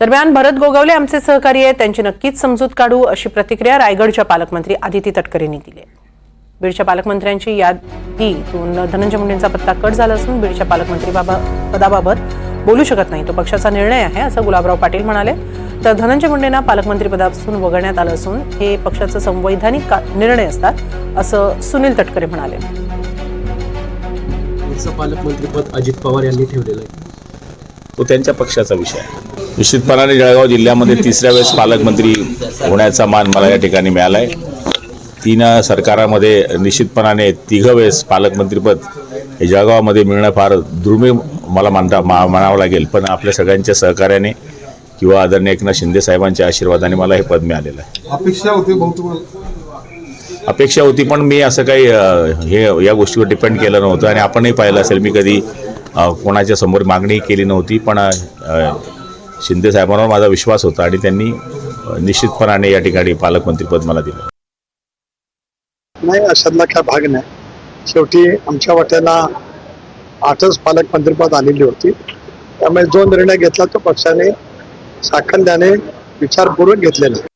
दरम्यान भरत गोगावले आमचे सहकारी आहेत. त्यांची नक्कीच समजूत काढू अशी प्रतिक्रिया रायगडच्या पालकमंत्री आदिती तटकरेंनी दिली आहे. बीडच्या पालकमंत्र्यांची यादीतून धनंजय मुंडेंचा पत्ता कट झाला असून बीडच्या पालकमंत्री बाबा पदाबाबत बोलू शकत नाही. तो पक्षाचा निर्णय आहे असं गुलाबराव पाटील म्हणाले. तर धनंजय मुंडेंना पालकमंत्री पदापासून वगळण्यात आलं असून हे पक्षाचं संवैधानिक का- निर्णय असतात असं सुनील तटकरे म्हणाले. पालकमंत्रीपद अजित पवार यांनी ठेवलेलं आहे. तो त्यांच्या पक्षाचा विषय आहे. निश्चितपणाने जळगाव जिल्ह्यामध्ये तिसऱ्या वेळेस पालकमंत्री होण्याचा मान मला या ठिकाणी मिळाला आहे तीन सरकारामध्ये निश्चितपणाने तिघं वेळेस पालकमंत्रीपद हे जळगावामध्ये मिळणं फार दुर्मिळ मला मानता मा म्हणावं लागेल. पण आपल्या सगळ्यांच्या सहकार्याने किंवा आदरणीय एकनाथ शिंदे साहेबांच्या आशीर्वादाने मला हे पद मिळालेलं आहे. अपेक्षा होती अपेक्षा होती पण मी असं काही हे या गोष्टीवर डिपेंड केलं नव्हतं आणि आपणही पाहिलं असेल मी कधी कोणाच्या समोर मागणी केली नव्हती पण शिंदे साहेबांवर माझा विश्वास होता आणि त्यांनी निश्चितपणाने या ठिकाणी पालकमंत्रीपद मला दिलं. नाही अशातला काय भाग नाही. शेवटी आमच्या वाट्याला आठच पालकमंत्रीपद आलेली होती. त्यामुळे जो निर्णय घेतला तो पक्षाने साकल्याने विचारपूर्वक घेतलेला.